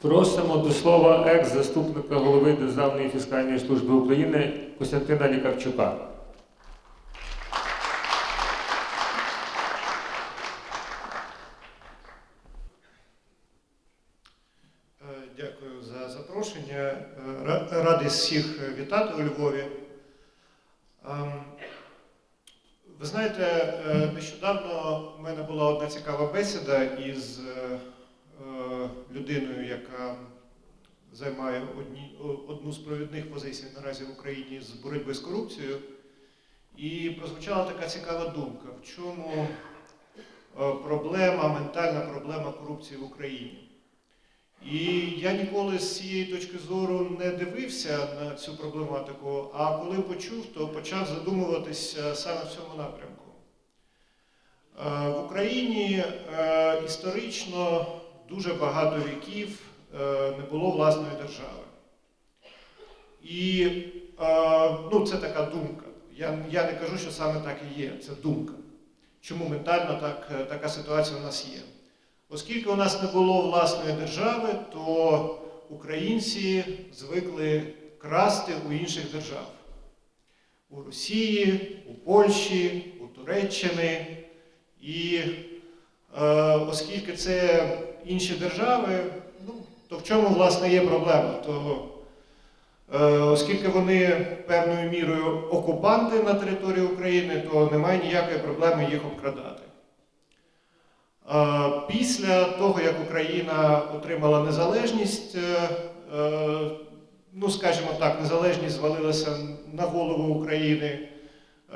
Просимо до слова екс-заступника голови Державної фіскальної служби України Костянтина Лікарчука. Е, Дякую за запрошення. Е, Радий всіх вітати у Львові. Ем, Ви знаєте, е, нещодавно в мене була одна цікава бесіда із е, е, людиною, яка займає одні, одну з провідних позицій наразі в Україні з боротьби з корупцією. І прозвучала така цікава думка, в чому е, проблема, ментальна проблема корупції в Україні. І я ніколи з цієї точки зору не дивився на цю проблематику, а коли почув, то почав задумуватися саме в цьому напрямку. Е, В Україні е, історично дуже багато віків не було власної держави. І е, ну, це така думка. Я, я не кажу, що саме так і є, це думка. Чому ментально так, е, така ситуація у нас є? Оскільки у нас не було власної держави, то українці звикли красти у інших держав. У Росії, у Польщі, у Туреччини. І е, оскільки це інші держави, то в чому власне є проблема? То, е, оскільки вони певною мірою окупанти на території України, то немає ніякої проблеми їх обкрадати. Е, Після того, як Україна отримала незалежність, е, е, ну скажімо так, незалежність звалилася на голову України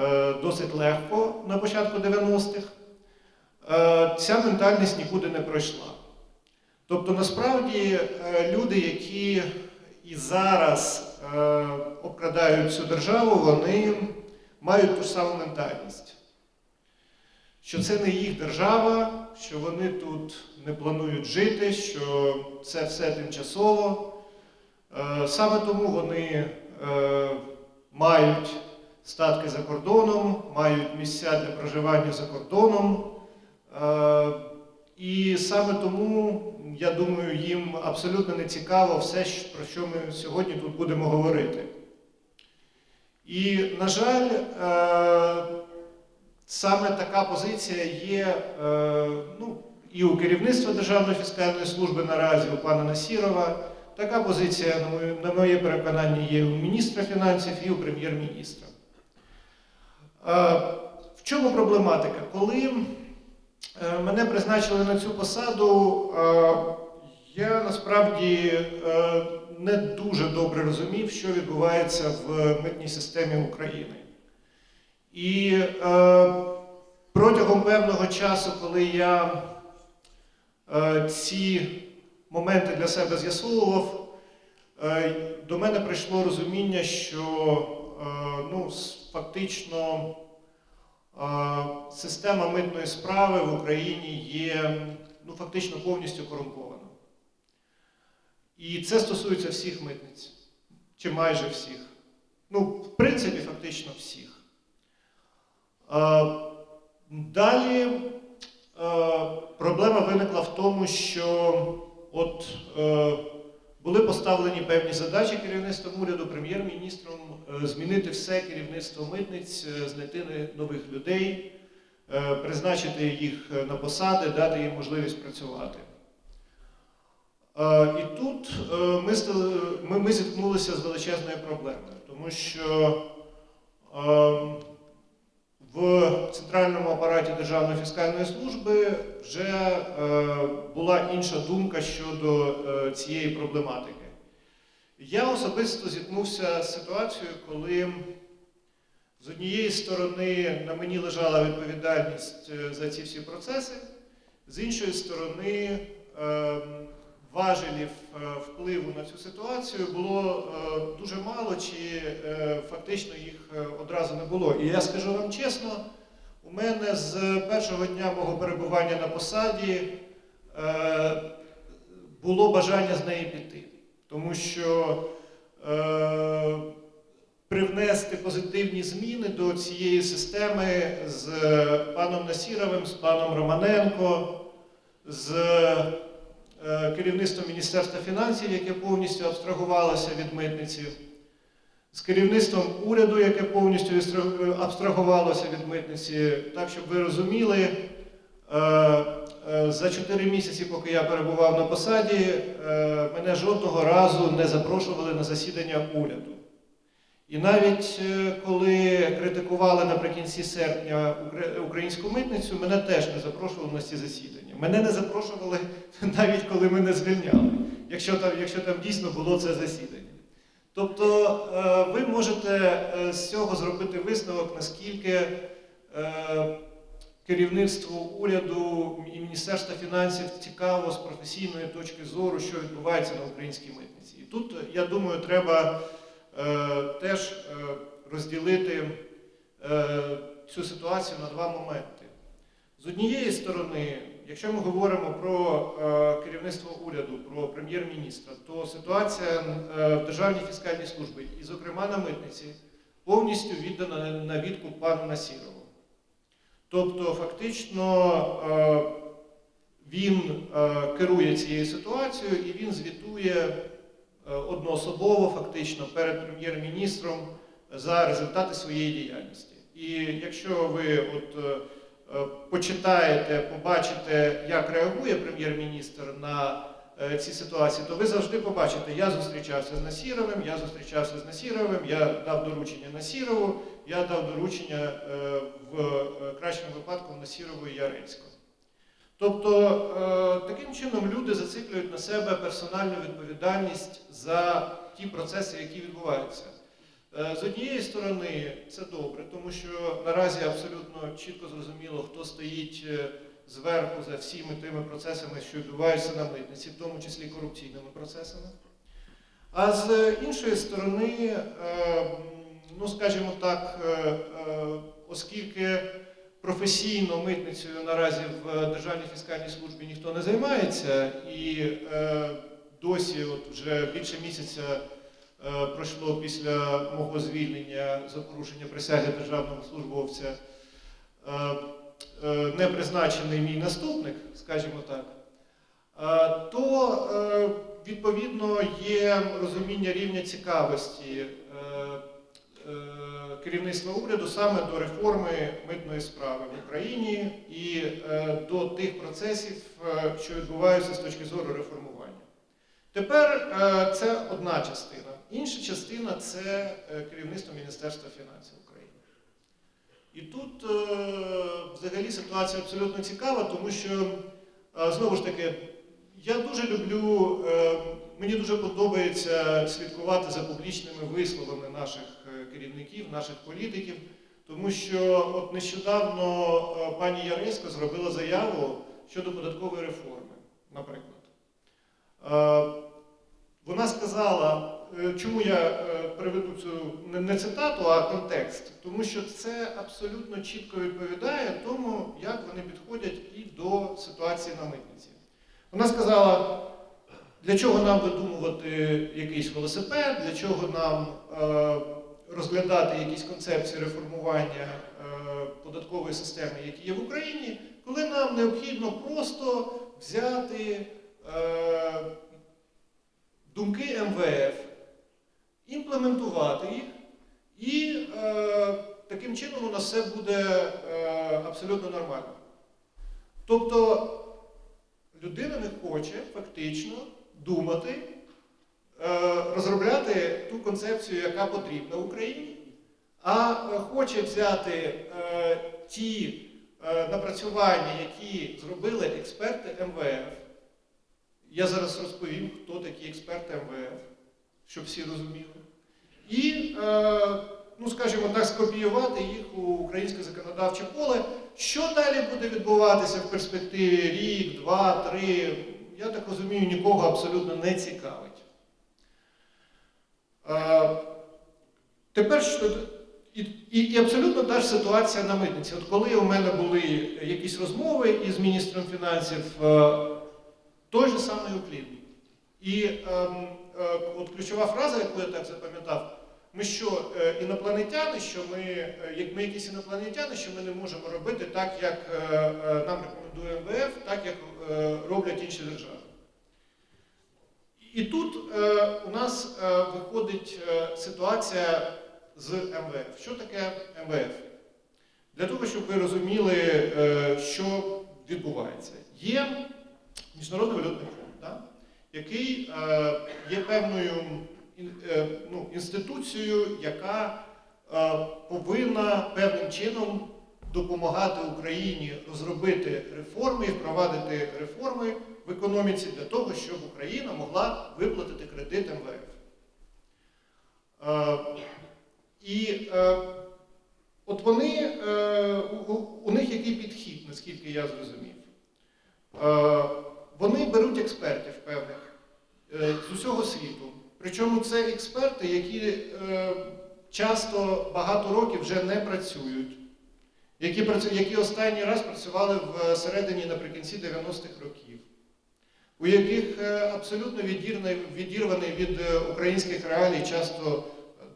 е, досить легко на початку 90-х, е, ця ментальність нікуди не пройшла. Тобто, насправді, е, люди, які і зараз е, обкрадають цю державу, вони мають ту саму ментальність що це не їх держава, що вони тут не планують жити, що це все тимчасово. Е, Саме тому вони е, мають статки за кордоном, мають місця для проживання за кордоном. Е, І саме тому, я думаю, їм абсолютно не цікаво все, про що ми сьогодні тут будемо говорити. І, на жаль, е, Саме така позиція є е, ну, і у керівництва Державної фіскальної служби наразі, у пана Насірова. Така позиція, на моє, переконання, є у міністра фінансів і у прем'єр-міністра. Е, в чому проблематика? Коли мене призначили на цю посаду, е, я насправді е, не дуже добре розумів, що відбувається в митній системі України. І е, протягом певного часу, коли я е, ці моменти для себе з'ясовував, е, до мене прийшло розуміння, що е, ну, фактично е, система митної справи в Україні є ну, фактично повністю корумпована. І це стосується всіх митниць, чи майже всіх. Ну, в принципі, фактично всіх. Е, Далі е, проблема виникла в тому, що от е, були поставлені певні задачі керівництвом уряду, прем'єр-міністром е, змінити все керівництво митниць, е, знайти нових людей, е, призначити їх на посади, дати їм можливість працювати. І тут ми, ми, ми зіткнулися з величезною проблемою, тому що е, в центральному апараті Державної фіскальної служби вже е, була інша думка щодо е, цієї проблематики. Я особисто зіткнувся з ситуацією, коли з однієї сторони на мені лежала відповідальність е, за ці всі процеси, з іншої сторони, важелів е, впливу на цю ситуацію було е, дуже мало, чи е, фактично їх одразу не було. І я скажу вам чесно, у мене з першого дня мого перебування на посаді було бажання з неї піти, тому що привнести позитивні зміни до цієї системи з паном Насіровим, з паном Романенко, з керівництвом Міністерства фінансів, яке повністю абстрагувалося від митниці, з керівництвом уряду, яке повністю абстрагувалося від митниці. Так, щоб ви розуміли, е, е, за 4 місяці, поки я перебував на посаді, е, мене жодного разу не запрошували на засідання уряду. І навіть е, коли критикували наприкінці серпня українську митницю, мене теж не запрошували на ці засідання. Мене не запрошували навіть коли мене звільняли, якщо там, якщо там дійсно було це засідання. Тобто е, ви можете е, з цього зробити висновок, наскільки керівництву уряду і Міністерства фінансів цікаво з професійної точки зору, що відбувається на українській митниці. І тут, я думаю, треба теж е, розділити е, цю ситуацію на два моменти. З однієї сторони, якщо ми говоримо про е, керівництво уряду, про прем'єр-міністра, то ситуація е, в Державній фіскальній службі, і, зокрема, на митниці, повністю віддана на- відкуп пану Насірову. Тобто, фактично, е, він е, керує цією ситуацією і він звітує е, одноособово, фактично, перед прем'єр-міністром за результати своєї діяльності. І якщо ви от, е, е, почитаєте, побачите, як реагує прем'єр-міністр на е, ці ситуації, то ви завжди побачите, я зустрічався з Насіровим, я зустрічався з Насіровим, я дав доручення Насірову, я дав доручення е, в е, кращому випадку Насірову і Ярецького. Тобто е, таким чином люди зациклюють на себе персональну відповідальність за ті процеси, які відбуваються. Е, З однієї сторони, це добре, тому що наразі абсолютно чітко зрозуміло, хто стоїть е, зверху за всіми тими процесами, що відбуваються на митниці, в тому числі корупційними процесами. А з іншої сторони, ну скажімо так, оскільки професійно митницею наразі в Державній фіскальній службі ніхто не займається, і е, досі, от вже більше місяця е, пройшло після мого звільнення за порушення присяги державного службовця, е, е, не призначений мій наступник, скажімо так, е, то е, відповідно є розуміння рівня цікавості. е, е, керівництва уряду саме до реформи митної справи в Україні і е, до тих процесів, е, що відбуваються з точки зору реформування. Тепер е, це одна частина. Інша частина це керівництво Міністерства фінансів України. І тут взагалі ситуація абсолютно цікава, тому що знову ж таки я дуже люблю, мені дуже подобається слідкувати за публічними висловами наших керівників, наших політиків, тому що от нещодавно е, пані Яресько зробила заяву щодо податкової реформи, наприклад. Е, Вона сказала, е, чому я приведу цю не- цитату, а контекст, тому що це абсолютно чітко відповідає тому, як вони підходять і до ситуації на митниці. Вона сказала, для чого нам видумувати якийсь велосипед, для чого нам розглядати якісь концепції реформування е, податкової системи, які є в Україні, коли нам необхідно просто взяти е, думки МВФ, імплементувати їх, і е, таким чином у нас все буде абсолютно нормально. Тобто людина не хоче фактично думати, розробляти ту концепцію, яка потрібна Україні, а е, хоче взяти е, ті е, напрацювання, які зробили експерти МВФ. Я зараз розповім, хто такі експерти МВФ, щоб всі розуміли. І, е, ну скажімо так, скопіювати їх у українське законодавче поле. Що далі буде відбуватися в перспективі рік, два, три, я так розумію, нікого абсолютно не цікавить. Е, тепер. І, і, абсолютно та ж ситуація на митниці. От коли у мене були якісь розмови із міністром фінансів, е, той же самий уклін. І ем, е, от ключова фраза, яку я так запам'ятав, ми що, інопланетяни, що ми, як ми якісь інопланетяни, що ми не можемо робити так, як нам рекомендує МВФ, так як роблять інші держави. І тут е, у нас е, виходить е, ситуація з МВФ. Що таке МВФ? Для того, щоб ви розуміли, е, що відбувається. Є Міжнародний валютний фонд, да? який е, є певною е, ну, інституцією, яка е, повинна певним чином допомагати Україні розробити реформи і впровадити реформи в економіці для того, щоб Україна могла виплатити кредит МВФ. Е, І е, от вони, е, у, них який підхід, наскільки я зрозумів. Вони беруть експертів певних з усього світу. Причому це експерти, які часто багато років вже не працюють, які, останній раз працювали в середині наприкінці 90-х років, у яких е, абсолютно відірваний, від е, українських реалій часто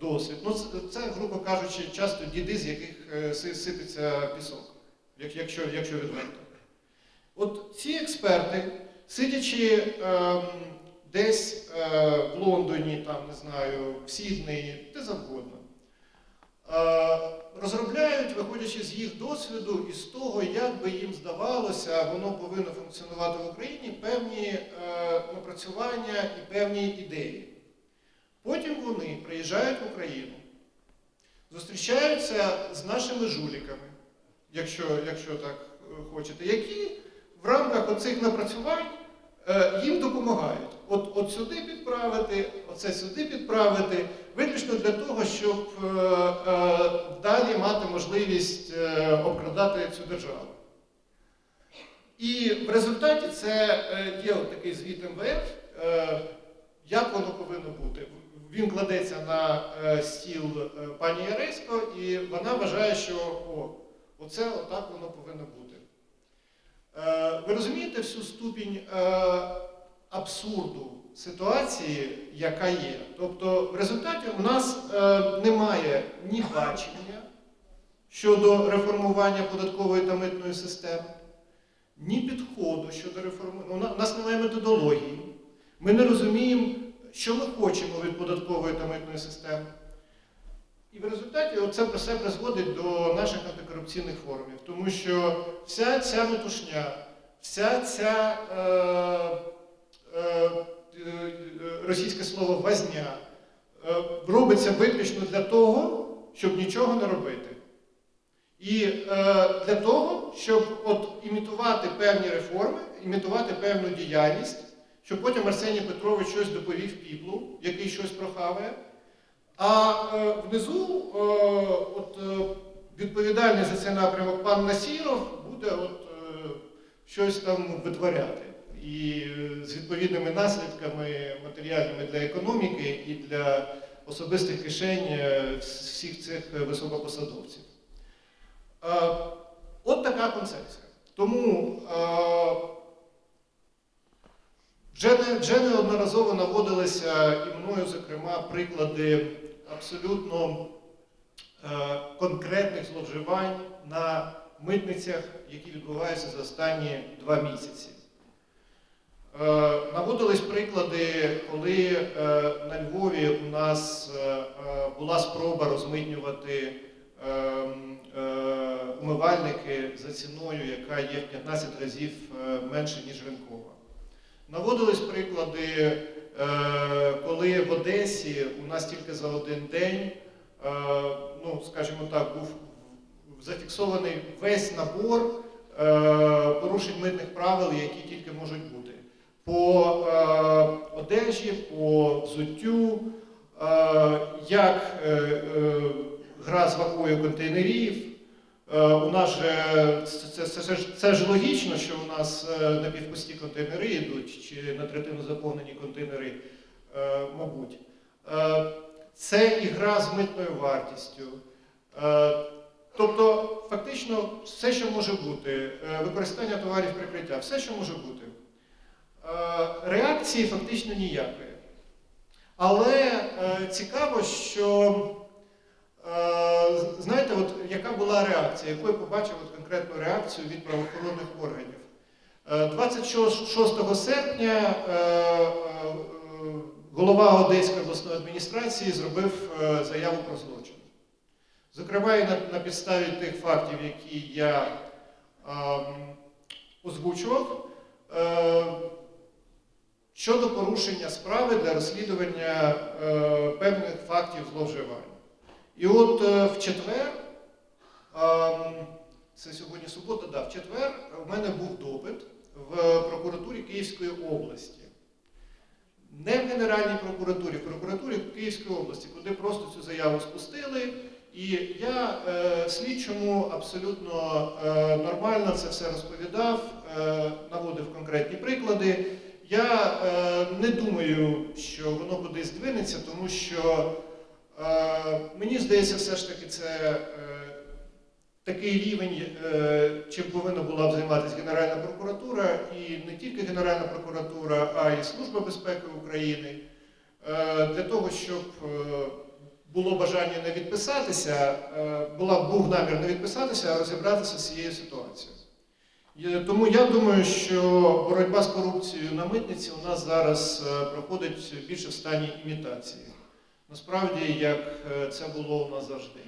досвід. Ну, це, грубо кажучи, часто діди, з яких е, сипеться пісок, якщо, якщо відверто. От ці експерти, сидячи ем, десь е, в Лондоні, там, не знаю, в Сіднеї, де завгодно, е, розробляють, виходячи з їх досвіду і з того, як би їм здавалося, воно повинно функціонувати в Україні, певні е, напрацювання і певні ідеї. Потім вони приїжджають в Україну, зустрічаються з нашими жуліками, якщо, якщо так е, хочете, які в рамках оцих напрацювань їм допомагають. От, от сюди підправити, оце сюди підправити, виключно для того, щоб е, е, далі мати можливість е, обкрадати цю державу. І в результаті це е, є от такий звіт МВФ, е, як воно повинно бути. Він кладеться на е, стіл е, пані Яресько, і вона вважає, що о, оце отак воно повинно бути. Е, Ви розумієте всю ступінь е, абсурду ситуації, яка є. Тобто, в результаті у нас е, немає ні бачення щодо реформування податкової та митної системи, ні підходу щодо реформування. У нас немає методології. Ми не розуміємо, що ми хочемо від податкової та митної системи. І в результаті це все призводить до наших антикорупційних форумів, тому що вся ця метушня, вся ця е, е, е, російське слово вазня е, робиться виключно для того, щоб нічого не робити. І е, для того, щоб от імітувати певні реформи, імітувати певну діяльність, щоб потім Арсеній Петрович щось доповів піплу, який щось прохаває. А е, внизу е, от, е, відповідальний за цей напрямок пан Насіров буде от, щось там витворяти. І з відповідними наслідками матеріальними для економіки і для особистих кишень всіх цих високопосадовців. От така концепція. Тому вже неодноразово наводилися і мною, зокрема, приклади абсолютно е, конкретних зловживань на митницях, які відбуваються за останні два місяці. Е, наводились приклади, коли е, на Львові у нас була спроба розмитнювати умивальники за ціною, яка є в 15 разів менше, ніж ринкова. Наводились приклади, коли в Одесі у нас тільки за один день, е, ну, скажімо так, був зафіксований весь набор е, порушень митних правил, які тільки можуть бути. По е, одежі, по взуттю, е, як е, е, гра з вагою контейнерів. Е, У нас же це, це, це, це ж логічно, що у нас е, напівпусті контейнери йдуть, чи на третину заповнені контейнери, е, мабуть. Це і гра з митною вартістю. Тобто, фактично, все, що може бути, використання товарів прикриття, все, що може бути. Реакції фактично ніякої. Але цікаво, що Знаєте, от яка була реакція, яку я побачив от конкретну реакцію від правоохоронних органів? Е, 26 серпня е, е, голова Одеської обласної адміністрації зробив е, заяву про злочин. Зокрема, і на, підставі тих фактів, які я озвучував, е, щодо порушення справи для розслідування е, певних фактів зловживань. І от е, в четвер, ем, це сьогодні субота, да, в четвер в мене був допит в прокуратурі Київської області. Не в Генеральній прокуратурі, в прокуратурі Київської області, куди просто цю заяву спустили. І я е, слідчому абсолютно е, нормально це все розповідав, е, наводив конкретні приклади. Я е, не думаю, що воно кудись двинеться, тому що мені здається, все ж таки це е, такий рівень, е, чим повинна була б займатися Генеральна прокуратура, і не тільки Генеральна прокуратура, а й Служба безпеки України, е, для того, щоб е, було бажання не відписатися, е, була, був намір не відписатися, а розібратися з цією ситуацією. Тому я думаю, що боротьба з корупцією на митниці у нас зараз е, проходить більше в стані імітації. Насправді, як е, це було у нас завжди.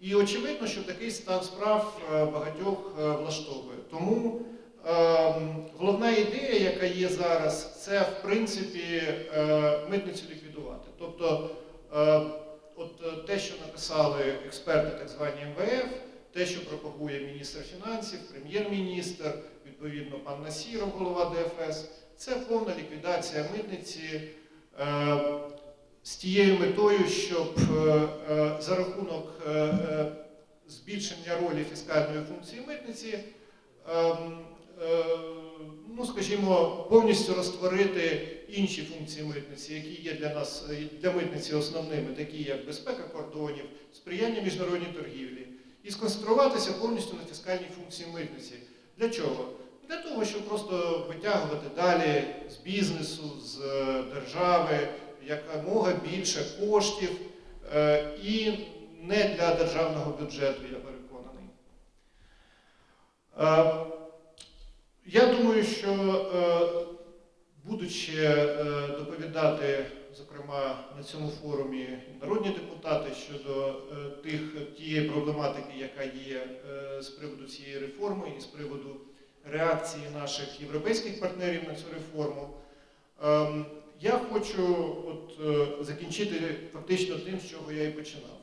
І очевидно, що такий стан справ е, багатьох е, влаштовує. Тому ем, головна ідея, яка є зараз, це в принципі е, митницю ліквідувати. Тобто, от те, що написали експерти, так звані МВФ, те, що пропагує міністр фінансів, прем'єр-міністр, відповідно, пан Насіров, голова ДФС, це повна ліквідація митниці. З тією метою, щоб е, е, за рахунок е, збільшення ролі фіскальної функції митниці, ем, ну скажімо, повністю розтворити інші функції митниці, які є для нас для митниці основними, такі як безпека кордонів, сприяння міжнародній торгівлі, і сконцентруватися повністю на фіскальній функції митниці. Для чого? Для того, щоб просто витягувати далі з бізнесу, з держави якомога більше коштів е, і не для державного бюджету, я переконаний. Е, Я думаю, що е, будучи доповідати, зокрема на цьому форумі народні депутати щодо тих тієї проблематики, яка є з приводу цієї реформи і з приводу реакції наших європейських партнерів на цю реформу. Я хочу от, е, закінчити фактично тим, з чого я і починав.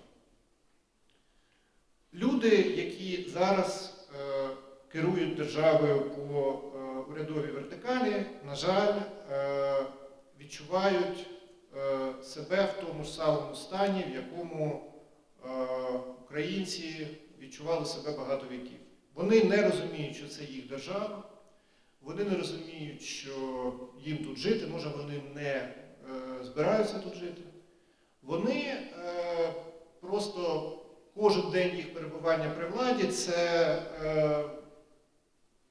Люди, які зараз е, керують державою по е, урядовій вертикалі, на жаль, е, відчувають е, себе в тому ж самому стані, в якому е, українці відчували себе багато віків. Вони не розуміють, що це їх держава. Вони не розуміють, що їм тут жити, може вони не е, збираються тут жити. Вони е, просто кожен день їх перебування при владі це е,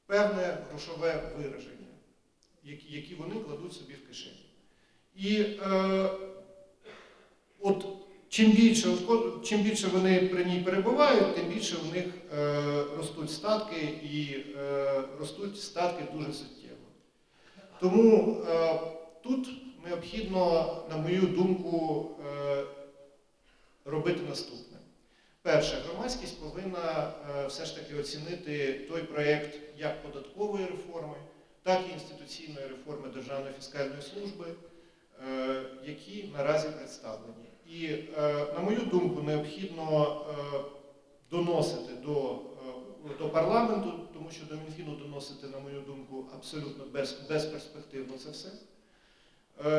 певне грошове вираження, які, вони кладуть собі в кишені. І е, от чим більше, чим більше вони при ній перебувають, тим більше в них е, ростуть статки і е, ростуть статки дуже суттєво. Тому е, тут необхідно, на мою думку, робити наступне. Перше, громадськість повинна все ж таки оцінити той проєкт як податкової реформи, так і інституційної реформи Державної фіскальної служби, які наразі представлені. І, е, на мою думку, необхідно е, доносити до, е, до парламенту, тому що до Мінфіну доносити, на мою думку, абсолютно без, безперспективно це все.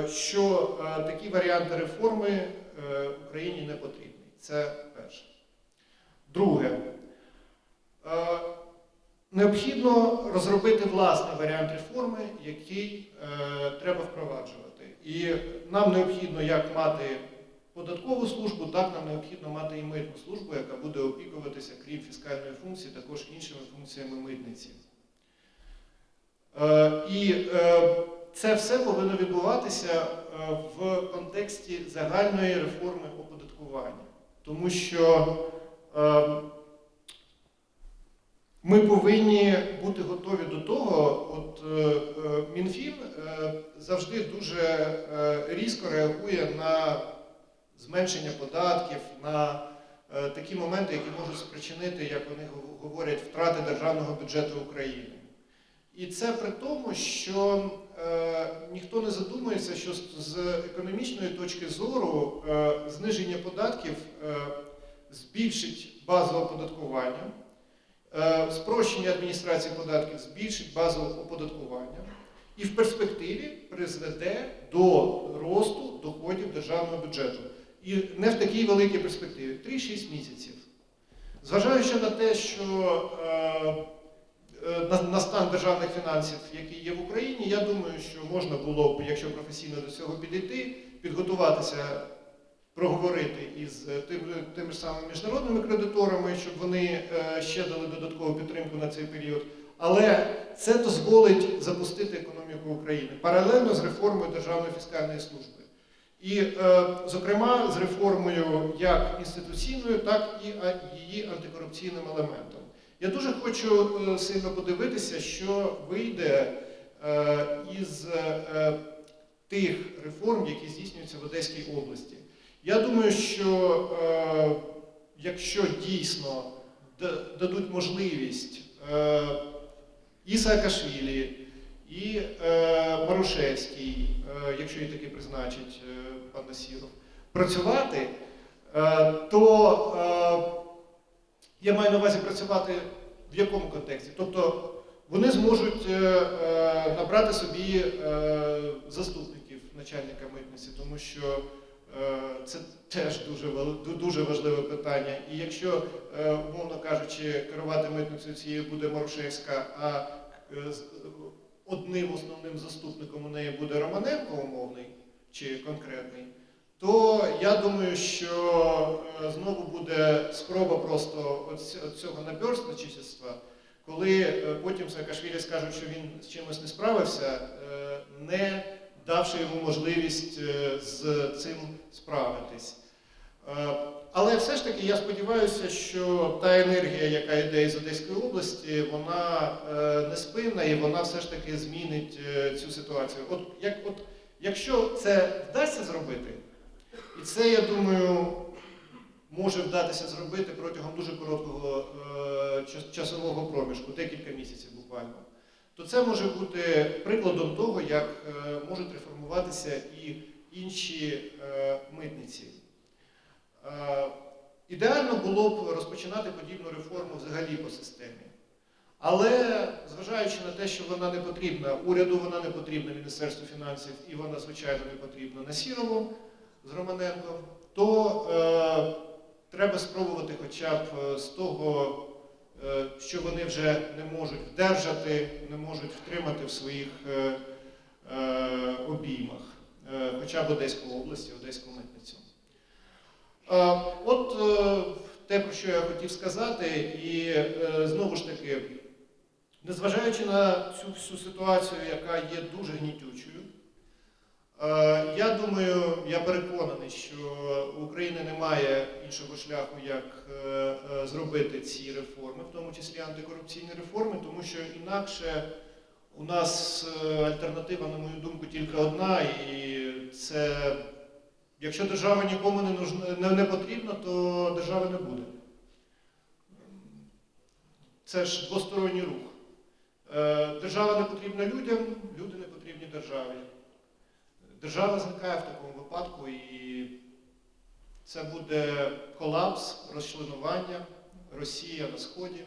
Що такі варіанти реформи Україні не потрібні. Це перше. Друге, необхідно розробити власний варіант реформи, який треба впроваджувати. І нам необхідно як мати податкову службу, так нам необхідно мати і митну службу, яка буде опікуватися, крім фіскальної функції, також іншими функціями митниці. Е, І е, це все повинно відбуватися е, в контексті загальної реформи оподаткування. Тому що Ми повинні бути готові до того. От Мінфін завжди дуже різко реагує на зменшення податків, на е, такі моменти, які можуть спричинити, як вони говорять, втрати державного бюджету України. І це при тому, що е, ніхто не задумується, що з, економічної точки зору е, зниження податків збільшить базу оподаткування, спрощення адміністрації податків збільшить базу оподаткування і в перспективі призведе до росту доходів державного бюджету. І не в такій великій перспективі 3-6 місяців. Зважаючи на те, що е, е, на, на стан державних фінансів, який є в Україні, я думаю, що можна було б, якщо професійно до цього підійти, підготуватися, проговорити із е, тим, тими ж самими міжнародними кредиторами, щоб вони е, ще дали додаткову підтримку на цей період. Але це дозволить запустити економіку України паралельно з реформою Державної фіскальної служби. І, е, зокрема, з реформою як інституційною, так і її антикорупційним елементом. Я дуже хочу е, сильно подивитися, що вийде е, із тих реформ, які здійснюються в Одеській області. Я думаю, що якщо дійсно дадуть можливість і Саакашвілі, і Марушевський, якщо її таки призначить пан Насіров, працювати, е, то е, я маю на увазі працювати в якому контексті? Тобто вони зможуть е, набрати собі заступників начальника митниці, тому що це теж дуже, дуже важливе питання. І якщо, умовно кажучи, керувати митницею цією буде Марушевська, а одним основним заступником у неї буде Романенко умовний чи конкретний, то я думаю, що е, знову буде спроба просто от цього наберсничества, коли е, потім Саакашвілі скажуть, що він з чимось не справився, е, не давши йому можливість з цим справитись. Але все ж таки я сподіваюся, що та енергія, яка йде із Одеської області, вона не спинна і вона все ж таки змінить цю ситуацію. От, як, от, якщо це вдасться зробити, і це, я думаю, може вдатися зробити протягом дуже короткого е, часового проміжку, декілька місяців буквально, то це може бути прикладом того, як е, можуть реформуватися і інші е, митниці. Е, Ідеально було б розпочинати подібну реформу взагалі по системі. Але зважаючи на те, що вона не потрібна, уряду вона не потрібна Міністерству фінансів і вона, звичайно, не потрібна Насірову з Романенком, то е, треба спробувати хоча б е, з того, е, що вони вже не можуть вдержати, не можуть втримати в своїх е, е, обіймах, е, хоча б Одеську область Одеську митницю. Е, От е, те, про що я хотів сказати, і е, знову ж таки, незважаючи на цю всю ситуацію, яка є дуже гнітючою, е, я думаю, я переконаний, що у України немає іншого шляху, як е, е, зробити ці реформи, в тому числі антикорупційні реформи, тому що інакше у нас альтернатива, на мою думку, тільки одна, і це Якщо держава нікому не, нужна, не, не потрібна, то держави не буде. Це ж двосторонній рух. Е, Держава не потрібна людям, люди не потрібні державі. Держава зникає в такому випадку і це буде колапс, розчленування, Росія на Сході.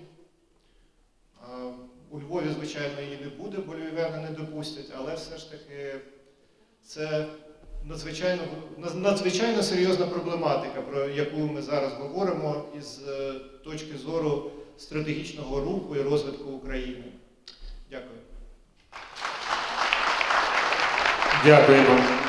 Е, У Львові, звичайно, її не буде, бо львів'яни не допустять, але все ж таки це надзвичайно, надзвичайно серйозна проблематика, про яку ми зараз говоримо із е, точки зору стратегічного руху і розвитку України. Дякую. Дякуємо.